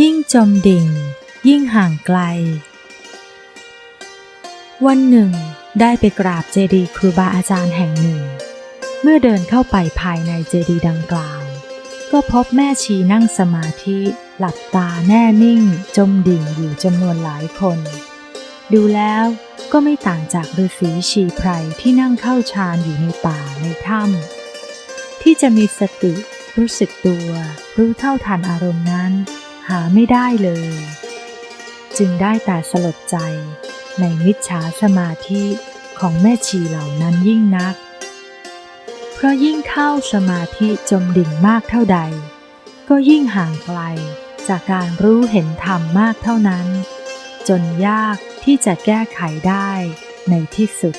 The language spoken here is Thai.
ยิ่งจมดิ่ง ยิ่งห่างไกล วันหนึ่ง ได้ไปกราบเจดีย์ครูบาอาจารย์แห่งหนึ่ง เมื่อเดินเข้าไปภายในเจดีย์ดังกล่าว ก็พบแม่ชีนั่งสมาธิหลับตาแน่นิ่ง จมดิ่งอยู่จำนวนหลายคน ดูแล้วก็ไม่ต่างจากฤาษีชีไพรที่นั่งเข้าฌานอยู่ในป่าในถ้ำที่จะมีสติรู้สึกตัว รู้เท่าทันอารมณ์นั้น หาไม่ได้เลย จึงได้แต่สลดใจในมิจฉาสมาธิของแม่ชีเหล่านั้นยิ่งนัก เพราะยิ่งเข้าสมาธิจมดิ่งมากเท่าใด ก็ยิ่งห่างไกลจากการรู้เห็นธรรมมากเท่านั้น จนยากที่จะแก้ไขได้ในที่สุด